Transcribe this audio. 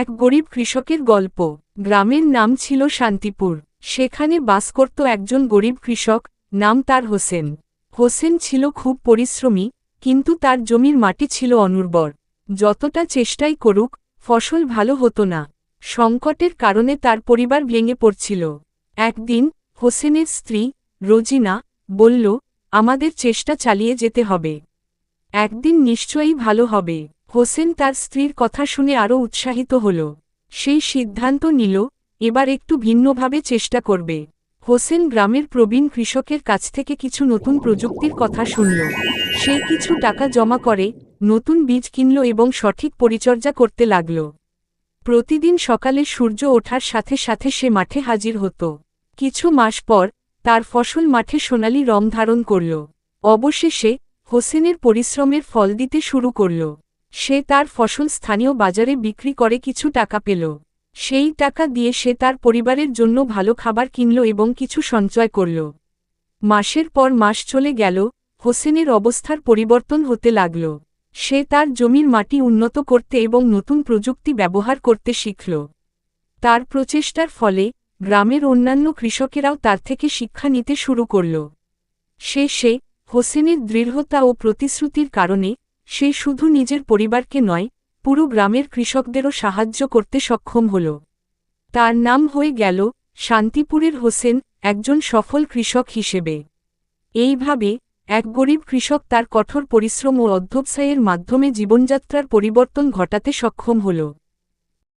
এক গরিব কৃষকের গল্প। গ্রামের নাম ছিল শান্তিপুর। সেখানে বাস করত একজন গরিব কৃষক, নাম তার হোসেন। হোসেন ছিল খুব পরিশ্রমী, কিন্তু তার জমির মাটি ছিল অনুর্বর। যতটা চেষ্টাই করুক, ফসল ভালো হতো না। সংকটের কারণে তার পরিবার ভেঙে পড়ছিল। একদিন, হোসেনের স্ত্রী, রোজিনা, বলল, আমাদের চেষ্টা চালিয়ে যেতে হবে। একদিন নিশ্চয়ই ভালো হবে। হোসেন তার স্ত্রীর কথা শুনে আরও উৎসাহিত হল। সেই সিদ্ধান্ত নিল, এবার একটু ভিন্নভাবে চেষ্টা করবে। হোসেন গ্রামের প্রবীণ কৃষকের কাছ থেকে কিছু নতুন প্রযুক্তির কথা শুনল। সে কিছু টাকা জমা করে, নতুন বীজ কিনল এবং সঠিক পরিচর্যা করতে লাগল। প্রতিদিন সকালে সূর্য ওঠার সাথে সাথে সে মাঠে হাজির হতো। কিছু মাস পর, তার ফসল মাঠে সোনালি রং ধারণ করল। অবশেষে, হোসেনের পরিশ্রমের ফল দিতে শুরু করল। সে তার ফসল স্থানীয় বাজারে বিক্রি করে কিছু টাকা পেল। সেই টাকা দিয়ে সে তার পরিবারের জন্য ভালো খাবার কিনল এবং কিছু সঞ্চয় করল। মাসের পর মাস চলে গেল, হোসেনের অবস্থার পরিবর্তন হতে লাগল। সে তার জমির মাটি উন্নত করতে এবং নতুন প্রযুক্তি ব্যবহার করতে শিখল। তার প্রচেষ্টার ফলে গ্রামের অন্যান্য কৃষকেরাও তার থেকে শিক্ষা নিতে শুরু করল। শেষে হোসেনের দৃঢ়তা ও প্রতিশ্রুতির কারণে সে শুধু নিজের পরিবারকে নয়, পুরো গ্রামের কৃষকদেরও সাহায্য করতে সক্ষম হল। তার নাম হয়ে গেল শান্তিপুরের হোসেন, একজন সফল কৃষক হিসেবে। এইভাবে, এক গরিব কৃষক তার কঠোর পরিশ্রম ও অধ্যবসায়ের মাধ্যমে জীবনযাত্রার পরিবর্তন ঘটাতে সক্ষম হল।